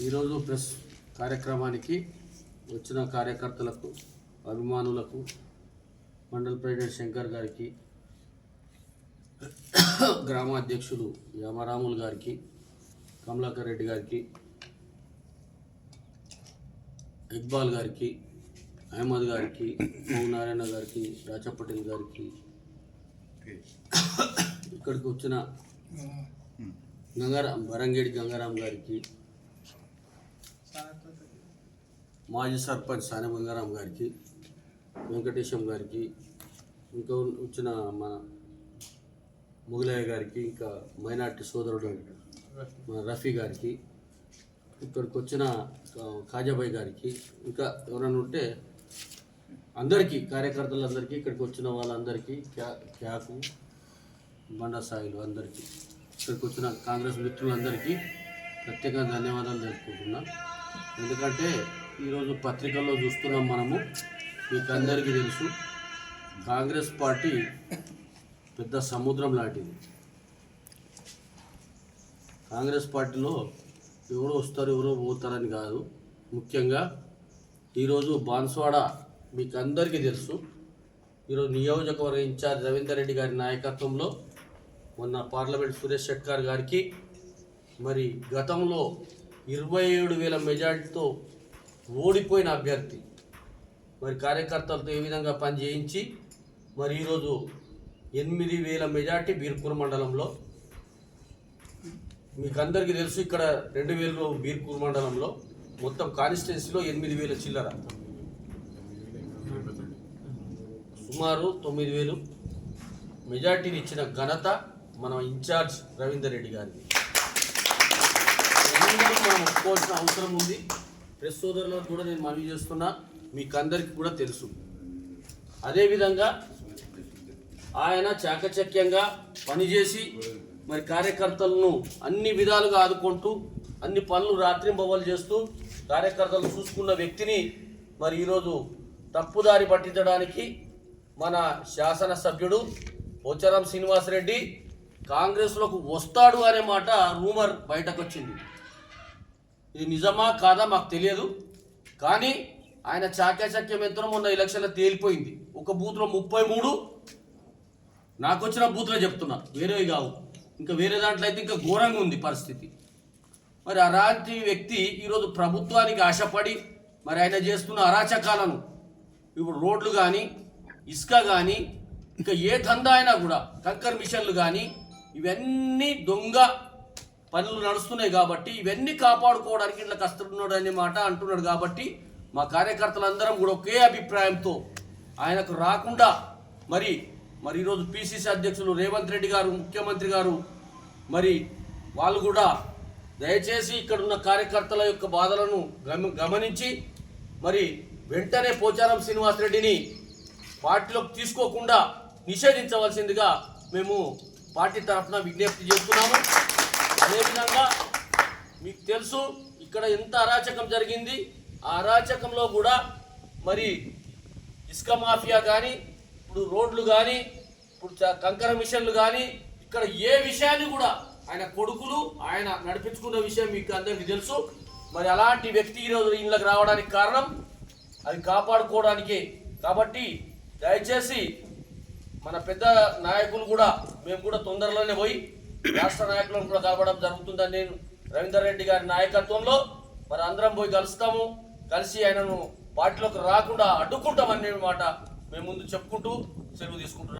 ఈరోజు ప్రెస్ కార్యక్రమానికి వచ్చిన కార్యకర్తలకు అభిమానులకు మండల ప్రెసిడెంట్ శంకర్ గారికి గ్రామ అధ్యక్షులు యామరాములు గారికి కమలాకర్ రెడ్డి గారికి ఇక్బాల్ గారికి అహ్మద్ గారికి నారాయణ గారికి రాజా పటేల్ గారికి ఇక్కడికి వచ్చిన గంగారాం బరంగేడి గంగారాం గారికి మాజీ సర్పంచ్ సాని బంగారాం గారికి వెంకటేశం గారికి ఇంకా వచ్చిన మన ముగలయ్య గారికి ఇంకా మైనార్టీ సోదరుడు మన రఫీ గారికి ఇక్కడికి వచ్చిన కాజాబాయ్ గారికి ఇంకా ఎవరైనా ఉంటే అందరికీ కార్యకర్తలందరికీ ఇక్కడికి వచ్చిన వాళ్ళందరికీ క్యా క్యాకు బండసాయిలు అందరికీ ఇక్కడికి వచ్చిన కాంగ్రెస్ మిత్రులందరికీ ప్రత్యేకంగా ధన్యవాదాలు తెలుపుకుంటున్నా. ఎందుకంటే ఈరోజు పత్రికల్లో చూస్తున్నాం మనము మీకు అందరికీ తెలుసు కాంగ్రెస్ పార్టీ పెద్ద సముద్రం లాంటిది. కాంగ్రెస్ పార్టీలో ఎవరో వస్తారు ఎవరో పోతారని కాదు. ముఖ్యంగా ఈరోజు బాన్స్వాడ మీకు అందరికీ తెలుసు. ఈరోజు నియోజకవర్గ ఇన్ఛార్జ్ రవీందర్ రెడ్డి గారి నాయకత్వంలో మొన్న పార్లమెంట్ సురేష్ షెట్కార్ గారికి మరి గతంలో ఇరవై ఏడు వేల మెజార్టీతో ఓడిపోయిన అభ్యర్థి. మరి కార్యకర్తలతో ఏ విధంగా పని చేయించి మరి ఈరోజు ఎనిమిది వేల మెజార్టీ బీర్పూర్ మండలంలో. మీకు అందరికీ తెలుసు ఇక్కడ రెండు వేలు బీర్పూర్ మండలంలో. మొత్తం కాన్స్టిట్యున్సీలో ఎనిమిది వేల చిల్లర. సుమారు తొమ్మిది వేలు. మెజార్టీని ఇచ్చిన ఘనత మన ఇన్ఛార్జ్ రవీందర్ రెడ్డి గారిది. అందరూ మనం ఒప్పుకోవాల్సిన అవసరం ఉంది. ప్రెస్ సోదరులకు కూడా నేను మనవి చేస్తున్నా. మీకు అందరికీ కూడా తెలుసు. అదేవిధంగా ఆయన చాకచక్యంగా పనిచేసి మరి కార్యకర్తలను అన్ని విధాలుగా ఆదుకుంటూ అన్ని పనులు రాత్రింబవలు చేస్తూ కార్యకర్తలు చూసుకున్న వ్యక్తిని మరి ఈరోజు తప్పుదారి పట్టించడానికి మన శాసనసభ్యుడు పోచారం శ్రీనివాసరెడ్డి కాంగ్రెస్లోకి వస్తాడు అనే మాట రూమర్ బయటకు వచ్చింది ఇది నిజమా కాదా మాకు తెలియదు. కానీ ఆయన చాకచక్యం ఎంతో మొన్న ఎలక్షన్లో తేలిపోయింది. ఒక బూత్లో ముప్పై మూడు. నాకు వచ్చిన బూత్లో చెప్తున్నా. వేరేవి కావు. ఇంకా వేరే దాంట్లో అయితే ఇంకా ఘోరంగా ఉంది పరిస్థితి. మరి అలాంటి వ్యక్తి ఈరోజు ప్రభుత్వానికి ఆశపడి మరి ఆయన చేస్తున్న అరాచకాలను ఇప్పుడు రోడ్లు కానీ ఇసుక కానీ ఇంకా ఏ దందా అయినా కూడా కంకర్ మిషన్లు కానీ ఇవన్నీ దొంగ పనులు నడుస్తున్నాయి కాబట్టి ఇవన్నీ కాపాడుకోవడానికి ఇట్లా కష్టపడున్నాడు అనే మాట అంటున్నాడు కాబట్టి మా కార్యకర్తలందరం కూడా ఒకే అభిప్రాయంతో ఆయనకు రాకుండా మరి మరి ఈరోజు పిసిసి అధ్యక్షులు రేవంత్ రెడ్డి గారు ముఖ్యమంత్రి గారు మరి వాళ్ళు కూడా దయచేసి ఇక్కడ ఉన్న కార్యకర్తల యొక్క బాధలను గమ గమనించి మరి వెంటనే పోచారం శ్రీనివాసరెడ్డిని పార్టీలోకి తీసుకోకుండా నిషేధించవలసిందిగా మేము పార్టీ తరఫున విజ్ఞప్తి చేస్తున్నాము. అదేవిధంగా మీకు తెలుసు ఇక్కడ ఎంత అరాచకం జరిగింది. ఆ అరాచకంలో కూడా మరి ఇసుక మాఫియా కానీ ఇప్పుడు రోడ్లు కానీ ఇప్పుడు కంకర మిషన్లు కానీ ఇక్కడ ఏ విషయాన్ని కూడా ఆయన కొడుకులు ఆయన నడిపించుకున్న విషయం మీకు అందరికీ తెలుసు. మరి అలాంటి వ్యక్తి ఈరోజు ఇళ్ళకి రావడానికి కారణం అది కాపాడుకోవడానికే. కాబట్టి దయచేసి మన పెద్ద నాయకులు కూడా మేము కూడా తొందరలోనే పోయి రాష్ట్ర నాయకులను కూడా కలవడం జరుగుతుందని నేను రవీందర్ రెడ్డి గారి నాయకత్వంలో మరి అందరం పోయి కలుస్తాము. కలిసి ఆయనను పార్టీలోకి రాకుండా అడ్డుకుంటామనే మాట మేము ముందు చెప్పుకుంటూ సెలవు తీసుకుంటున్నాం.